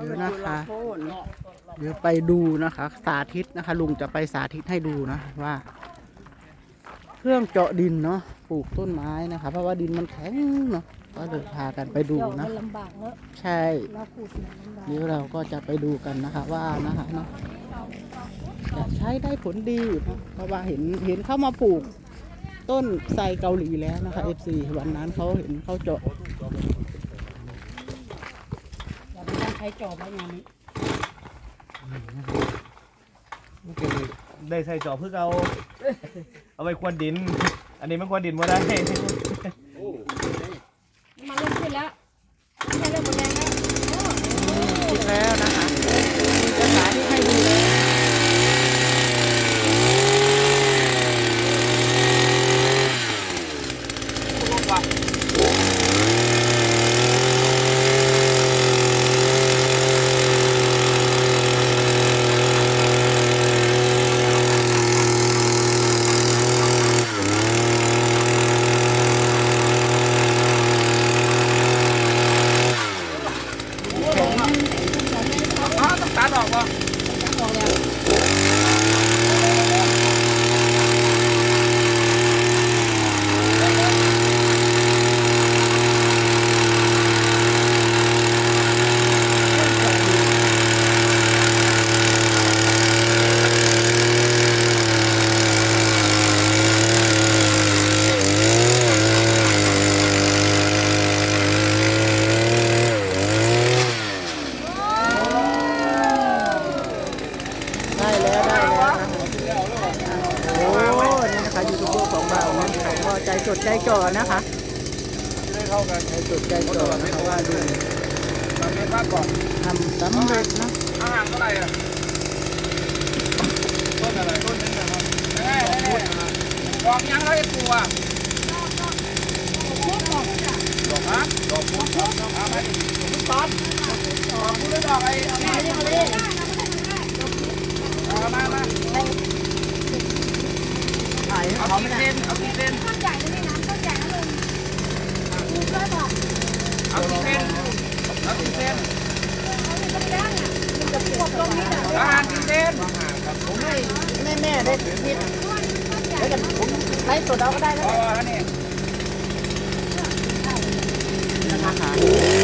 เดี๋ยวนะคะ เดี๋ยวไปดูนะคะ สาธิตนะคะ ลุงจะไปสาธิตให้ดูนะว่า เครื่องเจาะดินเนาะปลูกต้นไม้นะคะ เพราะว่าดินมันแข็งเนาะก็เลยพากันไปดูเดี๋ยวนะมันลำบากเนอะใช่เราปลูกเนี่ยลำบากเดี๋ยวเราก็จะไปดูกันนะคะ ว่านะคะเนาะจะใช้ได้ผลดีเนาะเพราะว่าเห็นเห็นเข้ามาปลูกต้นไทรเกาหลีแล้วนะคะ FC วันนั้นเขาเห็นเขาเจาะ ช้จอบไว้งานนี้ได้ใส่จอบเพื่อเอา เอาไปควนดิน อันนี้มันควนดินมาได้ มาเริ่มขึ้นแล้วไม่ใช่เริ่มหมดแรงแล้วโอ้ คิดแล้วนะคะจะสาธิตให้ดูแล้ว อ้าวต้องตัดออกวะ ออกแล้ว ได้แล้วได้แล้วนะคะโอ้นี่นะคะยูทูบเบอร์ของเรานะคะก็ใจจดใจจ่อนะคะได้เข้ากันใจจดใจจ่อนะคะว่าดูตอนนี้ภาพก่อนทำสำเร็จนะอาหารเท่าไหร่อะต้นอะไรต้นนี้นะครับแน่แน่ดอกยังแล้วไอ้ปูอะดอกฮะดอกพุธดอกอะไรพุธตอนดอกพุธหรือดอกไอ้เอามาเอามาเอามามาถ่าย เอากี่เส้นเอากี่เส้นต้นใหญ่นะนี่นะต้นใหญ่นะลุงลุงช่วยบอกเอากี่เส้นเอากี่เส้นตรงนี้อะมันจะปลูกตรงนี้อะอาหารกี่เส้นผมให้แม่แม่ได้คิดแล้วกันผมไลฟ์สดเอาก็ได้แล้วนี่นะคะ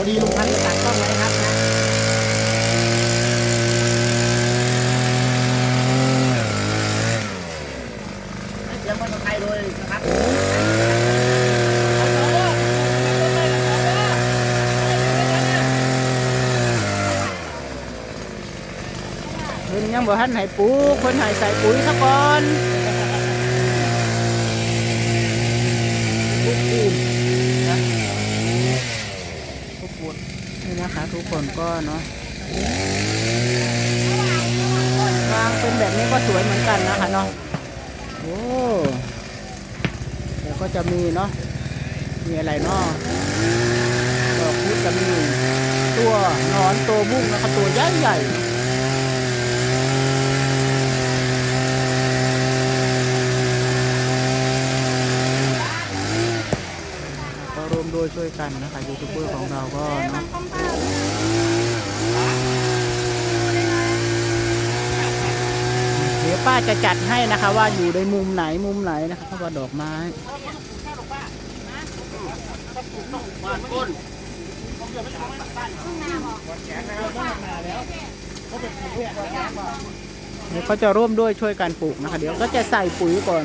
อดีลุงพันธุ์ตัดกล้องไว้ครับนะให้เสียงภาษาไทยโดยนะครับเพิ่นยังบ่ทันให้ปลูกเพิ่นให้ใส่ปุ๋ยซะก่อน นี่นะคะทุกคนก็เนาะวางเป็นแบบนี้ก็สวยเหมือนกันนะคะเนาะโอ้เดี๋ยวก็จะมีเนาะมีอะไรเนาะดอกพุธจะมีตัวนอนตัวบุ้งนะคะตัวใหญ่ใหญ่ๆ ก็ร่ วยกันนะคะยูทูบเบอร์ของเราก็เนาะเดี๋ยวป้าจะจัดให้นะคะ ว่าอยู่ในมุมไหนมุมไหนนะคะเพราะว่าดอกไม้บ้านก้นเดี๋ยวก็จะร่วมด้วยช่วยกันปลูกนะคะ เดี๋ยวก็จะใส่ปุ๋ยก่อน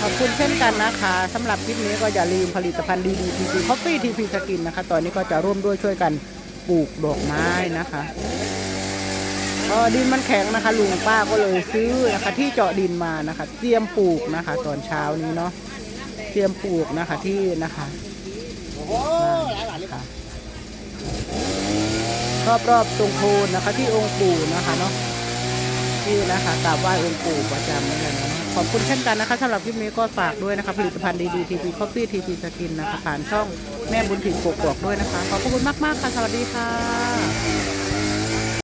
ขอบคุณเช่นกันนะคะสำหรับคลิปนี้ก็อย่าลืมผลิตภัณฑ์ดีๆทีพีคอฟฟี่ทีพีสกินนะคะ ตอนนี้ก็จะร่วมด้วยช่วยกันปลูกดอกไม้นะคะก็ดินมันแข็งนะคะ ลุงป้าก็เลยซื้อนะคะ ที่เจาะดินมานะคะ เตรียมปลูกนะคะ ตอนเช้านี้เนาะเตรียมปลูกนะคะที่นะคะโอ้โหหลายบาทเลยค่ะรอบๆตรงโคนนะคะ ที่องค์ปู่นะคะเนาะ ที่นะคะกราบไหว้องค์ปู่ประจำเลยนะขอบคุณเช่นกันนะคะสำหรับคลิปนี้ก็ฝากด้วยนะคะผลิตภัณฑ์ดีๆทีพีคอฟฟี่ทีพีสกินนะคะผ่านช่องแม่บุญถิ่นกกอกด้วยนะคะ ขอบคุณมากๆค่ะ สวัสดีค่ะ